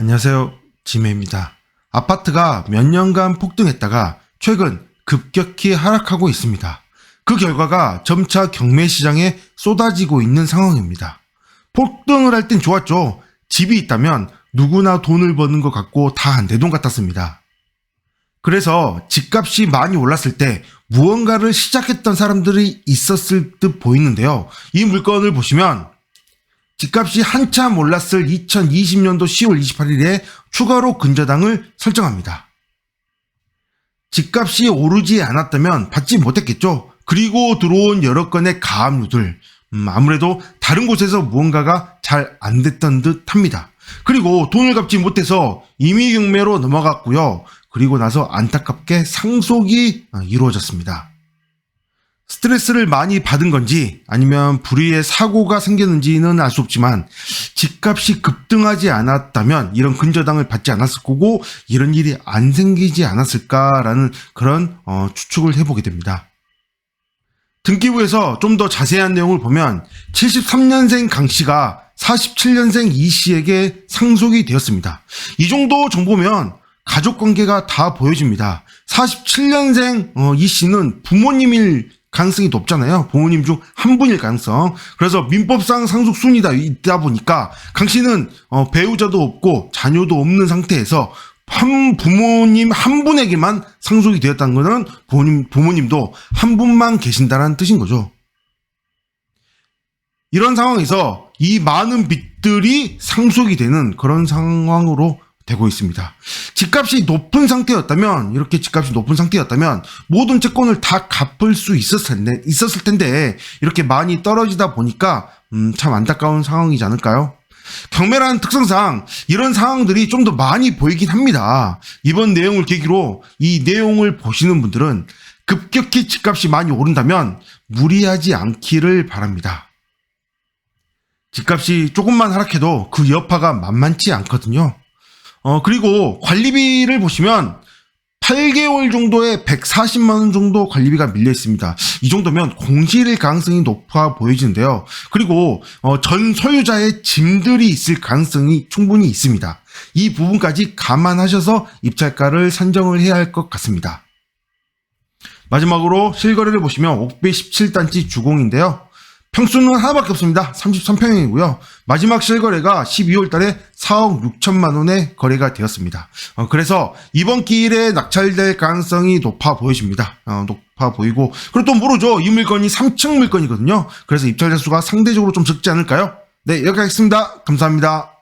안녕하세요. 지메입니다. 아파트가 몇 년간 폭등했다가 최근 급격히 하락하고 있습니다. 그 결과가 점차 경매 시장에 쏟아지고 있는 상황입니다. 폭등을 할 땐 좋았죠. 집이 있다면 누구나 돈을 버는 것 같고 다 내 돈 같았습니다. 그래서 집값이 많이 올랐을 때 무언가를 시작했던 사람들이 있었을 듯 보이는데요. 이 물건을 보시면 집값이 한참 올랐을 2020년도 10월 28일에 추가로 근저당을 설정합니다. 집값이 오르지 않았다면 받지 못했겠죠. 그리고 들어온 여러 건의 가압류들, 음, 아무래도 다른 곳에서 무언가가 잘 안 됐던 듯 합니다. 그리고 돈을 갚지 못해서 임의경매로 넘어갔고요. 그리고 나서 안타깝게 상속이 어, 이루어졌습니다. 스트레스를 많이 받은 건지 아니면 불의의 사고가 생겼는지는 알 수 없지만 집값이 급등하지 않았다면 이런 근저당을 받지 않았을 거고 이런 일이 안 생기지 않았을까라는 그런 어, 추측을 해보게 됩니다. 등기부에서 좀 더 자세한 내용을 보면 73년생 강 씨가 47년생 이 씨에게 상속이 되었습니다. 이 정도 정보면 가족 관계가 다 보여집니다. 47년생 어, 이 씨는 부모님일 가능성이 높잖아요. 부모님 중 한 분일 가능성. 그래서 민법상 상속 순위다 있다 보니까 강 씨는 어, 배우자도 없고 자녀도 없는 상태에서 한 부모님 한 분에게만 상속이 되었다는 것은 부모님 부모님도 한 분만 계신다는 뜻인 거죠. 이런 상황에서 이 많은 빚들이 상속이 되는 그런 상황으로 되고 있습니다. 집값이 높은 상태였다면 이렇게 집값이 높은 상태였다면 모든 채권을 다 갚을 수 있었을 텐데 있었을 텐데 이렇게 많이 떨어지다 보니까 음, 참 안타까운 상황이지 않을까요? 경매라는 특성상 이런 상황들이 좀 더 많이 보이긴 합니다. 이번 내용을 계기로 이 내용을 보시는 분들은 급격히 집값이 많이 오른다면 무리하지 않기를 바랍니다. 집값이 조금만 하락해도 그 여파가 만만치 않거든요. 어, 그리고 관리비를 보시면 8개월 정도에 140만 원 정도 관리비가 밀려 있습니다. 이 정도면 공실일 가능성이 높아 보여지는데요. 그리고 어, 전 소유자의 짐들이 있을 가능성이 충분히 있습니다. 이 부분까지 감안하셔서 입찰가를 산정을 해야 할 것 같습니다. 마지막으로 실거래를 보시면 옥배 17단지 주공인데요. 평수는 하나밖에 없습니다. 33평이고요. 마지막 실거래가 12월 달에 4억 6천만 원에 거래가 되었습니다. 어, 그래서 이번 기일에 낙찰될 가능성이 높아 보여집니다. 어, 높아 보이고 그리고 또 모르죠. 이 물건이 3층 물건이거든요. 그래서 입찰자 수가 상대적으로 좀 적지 않을까요? 네, 여기까지 하겠습니다. 감사합니다.